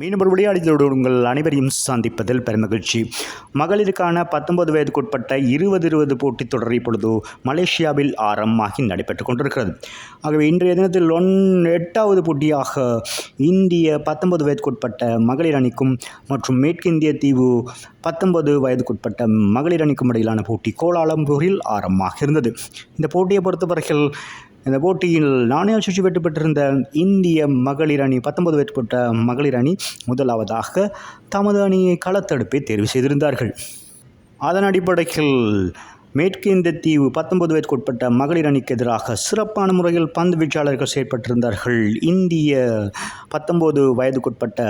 மீனவர் விளையாடிகளோடு உங்கள் அனைவரையும் சந்திப்பதில் பெருமகிழ்ச்சி. மகளிருக்கான பத்தொன்பது வயதுக்குட்பட்ட இருபது இருபது போட்டித் தொடர் இப்பொழுது மலேசியாவில் ஆரம்பமாகி நடைபெற்றுக் கொண்டிருக்கிறது. ஆகவே இன்றைய தினத்தில் ஒன் எட்டாவது போட்டியாக இந்திய பத்தொன்பது வயதுக்குட்பட்ட மகளிர் அணிக்கும் மற்றும் மேற்கிந்திய தீவு பத்தொன்பது வயதுக்குட்பட்ட மகளிர் அணிக்கும் இடையிலான போட்டி கோலாலம்பூரில் ஆரம்பமாக இருந்தது. இந்த போட்டியை பொறுத்தவரையில் இந்த போட்டியில் நாணய சுற்றி வெற்றி பெற்றிருந்த இந்திய மகளிர் அணி பத்தொன்பது வெற்றி மகளிர் அணி முதலாவதாக தமது அணியை களத்தடுப்பை தேர்வு செய்திருந்தார்கள். அதன் அடிப்படையில் மேற்கு இந்த தீவு பத்தொன்பது வயதுக்குட்பட்ட மகளிர் அணிக்கு எதிராக சிறப்பான முறையில் பந்து வீச்சாளர்கள் செயற்பட்டிருந்தார்கள். இந்திய பத்தொன்பது வயதுக்குட்பட்ட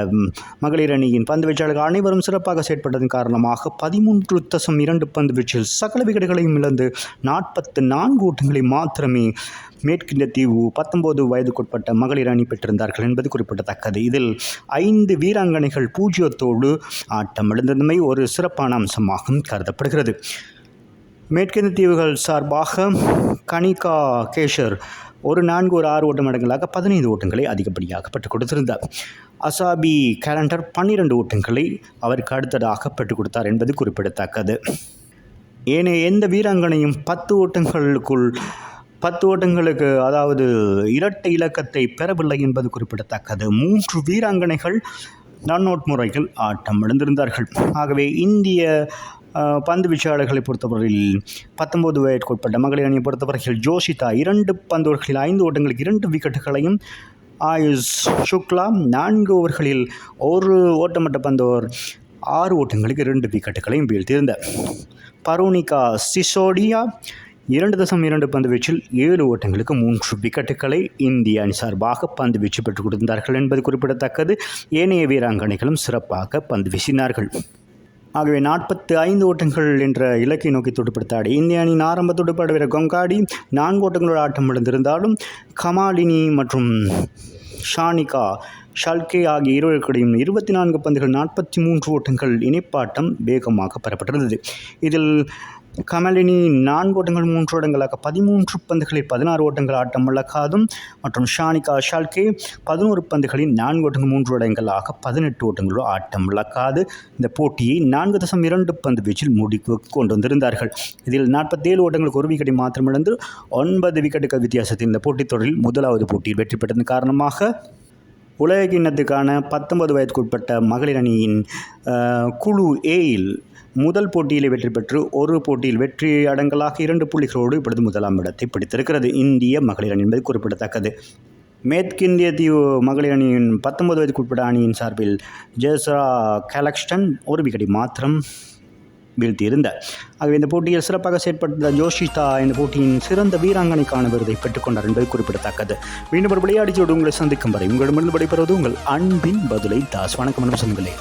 மகளிர் அணியின் பந்து வீச்சாளர்கள் அனைவரும் சிறப்பாக செயற்பட்டதன் காரணமாக பதிமூன்று தசம் இரண்டு பந்து வீச்சில் சகல விகடைகளையும் இழந்து நாற்பத்து நான்கு ஓட்டங்களை மாத்திரமே மேற்கிந்திய தீவு பத்தொன்பது வயதுக்குட்பட்ட மகளிர் அணி பெற்றிருந்தார்கள் என்பது குறிப்பிடத்தக்கது. இதில் ஐந்து வீராங்கனைகள் பூஜ்ஜியத்தோடு ஆட்டம் இழந்ததுமை ஒரு சிறப்பான அம்சமாகவும் கருதப்படுகிறது. மேற்கிந்திய தீவுகள் சார்பாக கனிகா கேஷர் ஒரு நான்கு ஒரு ஆறு ஓட்ட மடங்களாக பதினைந்து ஓட்டங்களை அதிகப்படியாக பெற்றுக் கொடுத்திருந்தார். அசாபி கேலண்டர் பன்னிரண்டு ஓட்டங்களை அவருக்கு அடுத்ததாக பெற்றுக் கொடுத்தார் என்பது குறிப்பிடத்தக்கது. ஏனைய எந்த வீராங்கனையும் பத்து ஓட்டங்களுக்குள் பத்து ஓட்டங்களுக்கு அதாவது இரட்டை இலக்கத்தை பெறவில்லை என்பது குறிப்பிடத்தக்கது. மூன்று வீராங்கனைகள் ரன் அவுட் முறையில் ஆட்டம் இழந்திருந்தார்கள். ஆகவே இந்திய பந்து வீச்சாளர்களை பொறுத்தவரையில் பத்தொன்பது வயதுக்குட்பட்ட மகளிர் அணியை பொறுத்தவரையில் ஜோஷிதா இரண்டு பந்தோர்களில் ஐந்து ஓட்டங்களுக்கு இரண்டு விக்கெட்டுகளையும் ஆயுஷ் சுக்லா நான்கு ஓவர்களில் ஒரு ஓட்டமட்ட பந்து ஆறு ஓட்டங்களுக்கு இரண்டு விக்கெட்டுகளையும் வீழ்த்தியிருந்தார். பரோனிகா சிசோடியா இரண்டு தசம் இரண்டு பந்து வீச்சில் ஏழு ஓட்டங்களுக்கு மூன்று விக்கெட்டுகளை இந்திய அணி சார்பாக பந்து வீச்சு பெற்றுக் கொடுத்தார்கள் என்பது குறிப்பிடத்தக்கது. ஏனைய வீராங்கனைகளும் சிறப்பாக பந்து வீசினார்கள். ஆகவே நாற்பத்து ஐந்து ஓட்டங்கள் என்ற இலக்கை நோக்கி துடுப்படுத்தாடி. இந்திய அணியின் ஆரம்ப துடுப்பாடு வீரர் கொங்காடி நான்கு ஓட்டங்களோட ஆட்டம் விழுந்திருந்தாலும் கமாலினி மற்றும் ஷானிகா ஷல்கே ஆகிய இருவருக்கிடையும் இருபத்தி நான்கு பந்துகள் நாற்பத்தி மூன்று ஓட்டங்கள் இணைப்பாட்டம் வேகமாக பெறப்பட்டிருந்தது. இதில் கமலினி நான்கு ஓட்டங்கள் மூன்று ஓட்டங்களாக பதிமூன்று பந்துகளில் பதினாறு ஓட்டங்கள் ஆட்டம் இழக்காதும். மற்றும் ஷானிகா ஷால்கே பதினோரு பந்துகளில் நான்கு ஓட்டங்கள் மூன்று ஓட்டங்களாக பதினெட்டு ஓட்டங்களோ ஆட்டம் இழக்காது. இந்த போட்டியை நான்கு தசம் இரண்டு பந்து வீச்சில் முடிக்கு கொண்டு வந்திருந்தார்கள். இதில் நாற்பத்தேழு ஓட்டங்களுக்கு ஒரு விக்கெட்டை மாத்திரம் இழந்து ஒன்பது விக்கெட்டுகள் வித்தியாசத்தில் இந்த போட்டித் தொடரில் முதலாவது போட்டியில் வெற்றி பெற்றதன் காரணமாக உலக கிண்ணத்துக்கான பத்தொன்பது வயதுக்குட்பட்ட மகளிர் அணியின் குழு ஏயில் முதல் போட்டியில் வெற்றி பெற்று ஒரு போட்டியில் வெற்றி அடங்கலாக இரண்டு புள்ளிகளோடு இப்பொழுது முதலாம் இடத்தை பிடித்திருக்கிறது. இந்திய மகளிர் அணி என்பது குறிப்பிடத்தக்கது. மேற்கிந்திய தீவு மகளிர் அணியின் பத்தொன்பது வயதுக்குட்பட்ட அணியின் சார்பில் ஜெசரா கேலக்ஸ்டன் ஒரு விக்கெட்டை மாத்திரம் வீழ்த்தியிருந்தார். ஆகவே இந்த போட்டியில் சிறப்பாக செயற்பட்ட ஜோஷிதா இந்த போட்டியின் சிறந்த வீராங்கனைக்கான விருதை பெற்றுக்கொண்டார் என்பது குறிப்பிடத்தக்கது. மீண்டும் ஒரு விளையாடிச்சோடு உங்களை சந்திக்கும் வரை உங்களிடமிருந்து விடைபெறுவது உங்கள் அன்பின் பதிலை தாஸ். வணக்கம் அனுப்பு சொந்தங்களே